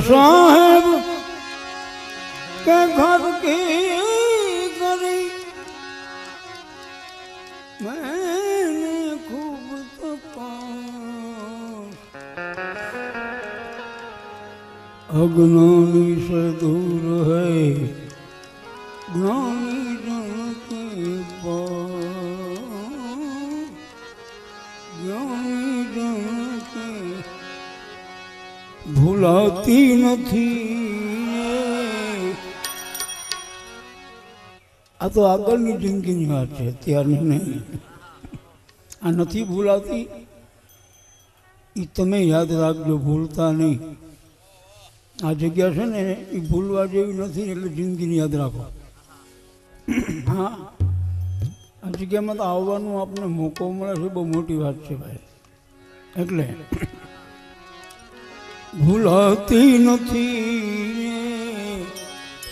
સાહેબ કે ઘર કી કરી મને ખૂબ અજ્ઞાની સે દૂર હૈ જ્ઞાની જન કે જ્ઞાની જન કે ભૂલાતી નથી આ તો આગળની જિંદગીની વાત છે, અત્યારની નહીં. આ નથી ભૂલાતી. એ તમે યાદ રાખજો, ભૂલતા નહીં. આ જગ્યા છે ને એ ભૂલવા જેવી નથી, એટલે જિંદગીની યાદ રાખો. હા, આ જગ્યામાં તો આવવાનું આપણને મોકો મળે છે, બહુ મોટી વાત છે ભાઈ. એટલે ભૂલાતી નથી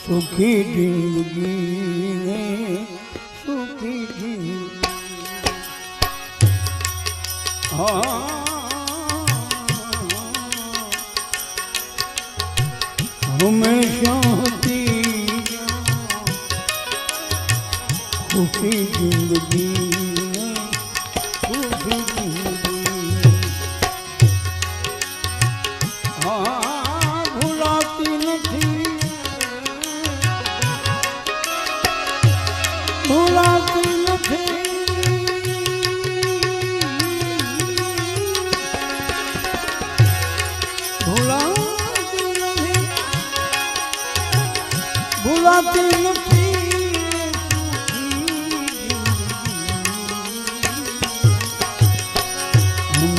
સુખી જિંદગી હા હંમેશા હતી સુખી જિંદગી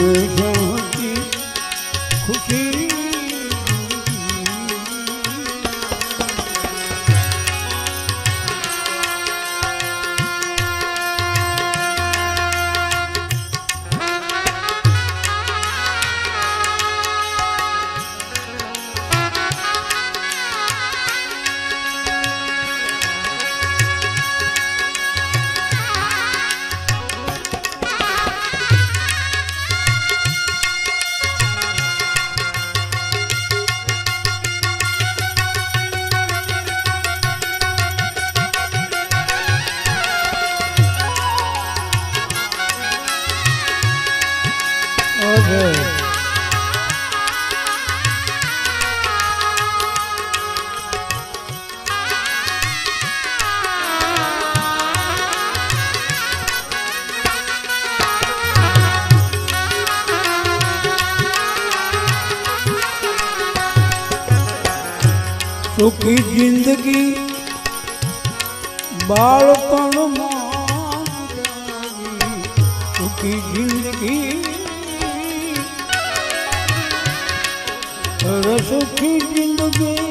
હંમેશા સુખી જિંદગી બાળપણમાં. સુખી જિંદગી સુખી જિંદગી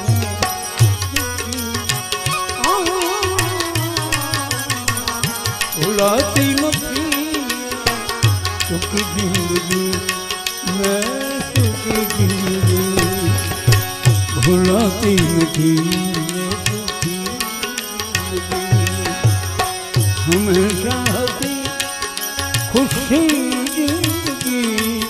ભૂલાતી નથી સુખ જિંદગી મેં સુખ જિંદગી ભૂલાતી નથી હંમેશા ખુશી જિંદગી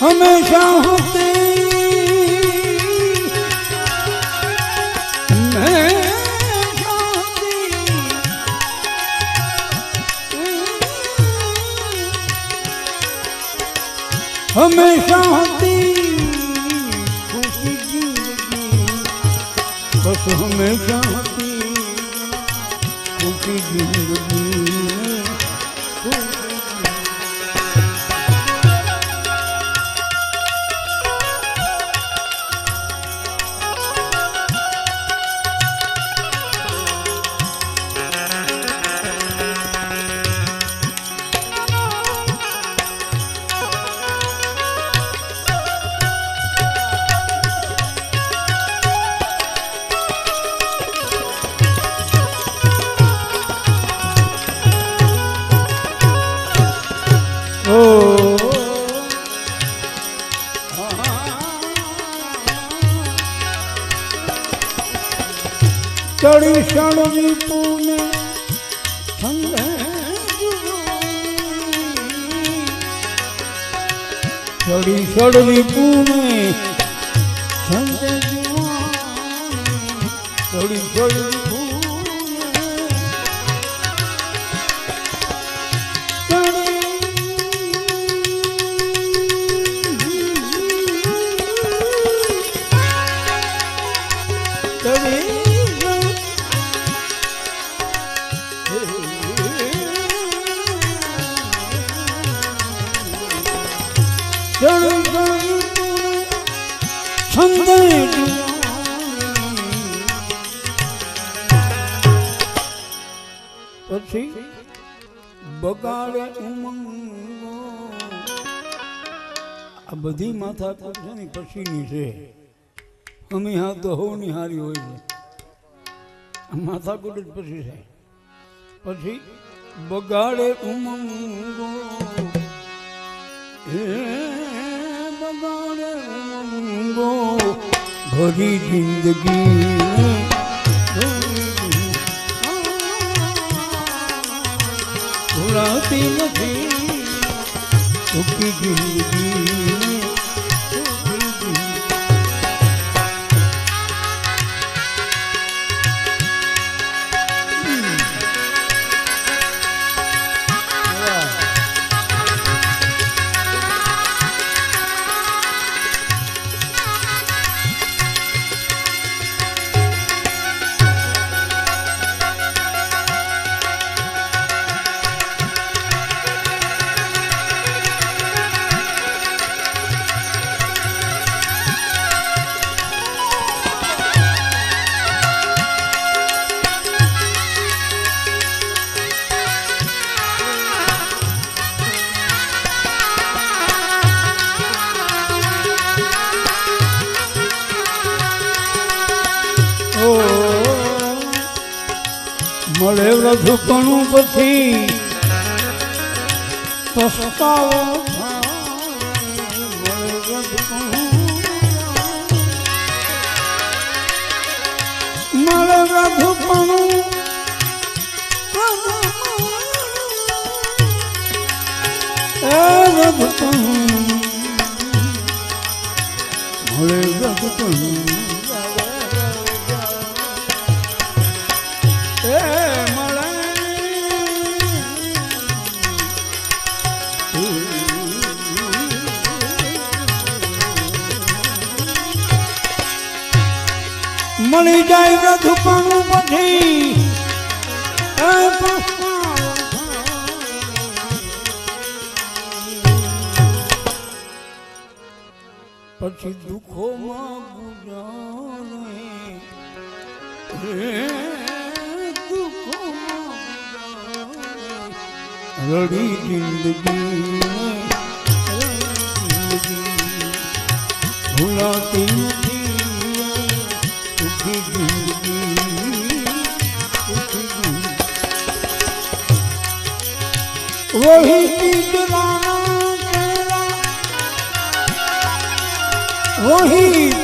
હંમેશા હતી હંમેશા હતી ખુશી જિંદગી બસ હંમેશા હતી ખુશી જિંદગી ચડી સળવી પૂને ચડી સળવી પૂને ચડી પછી બગાડે ઉમંગો. આ બધી માથા છે ને પછીની છે. અમે હા તો હો નિહારી હોય છે. આ માથા કુટ જ પછી છે. પછી બગાડે ઉમંગો. હે બગાડે ઉમંગો. ભરી જિંદગી. સુખી જિંદગી મળે રઘુપણું પછી પસ્તાવો. મળે રઘુપણું રઘુપણું મળે રઘુપણું મળી જાય રઘુપણું પછી. પછી દુઃખોમાં ગુજારે. રડી જિંદગી ભૂલાતી વહી પીડરા વહી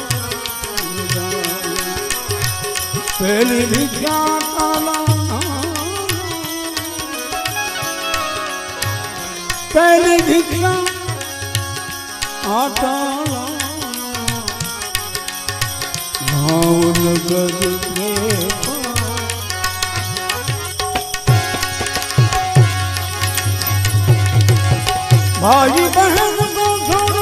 પેલી ભીખ્યા કાલા પેલી ભીખ્યા આટાલા ભાવનગર ભાઈ બહેન છોડ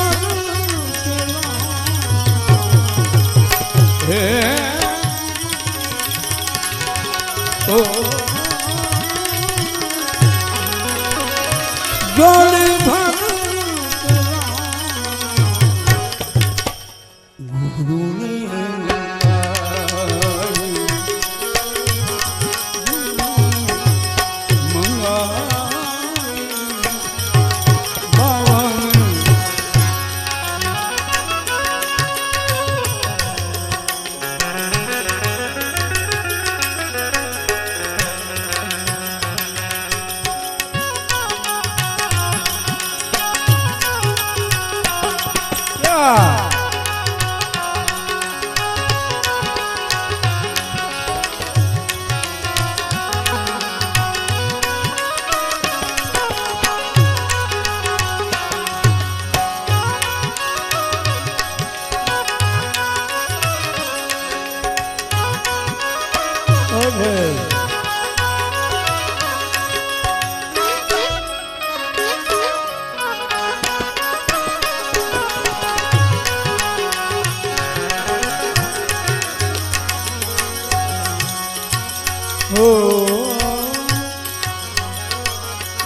હો.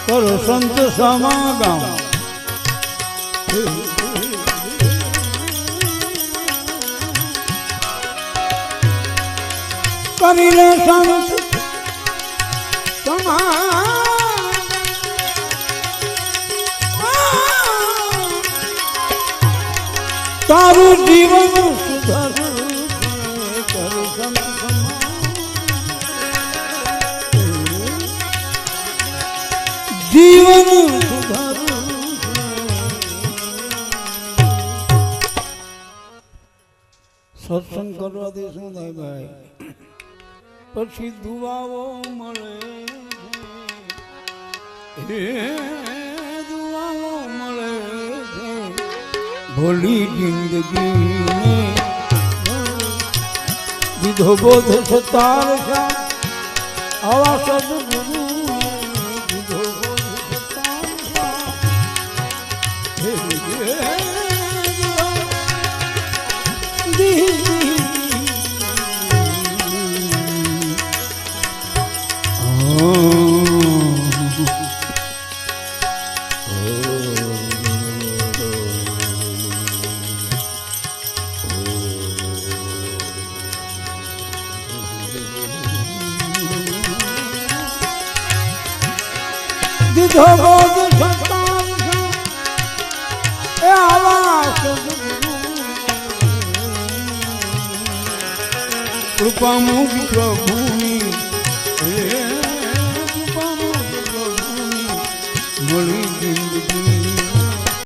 કરો સંત સમાગમ. કરી લે સંત સમાગમ. તારું જીવન કરવાથી શું થાય ભાઈ પછી દુવાઓ મળે. હે, દુઆઓ મળે ભોલી જિંદગી દીધો બોધ સતાર આવા સદગુરુ આવા કૃપા મુખ પ્રભુની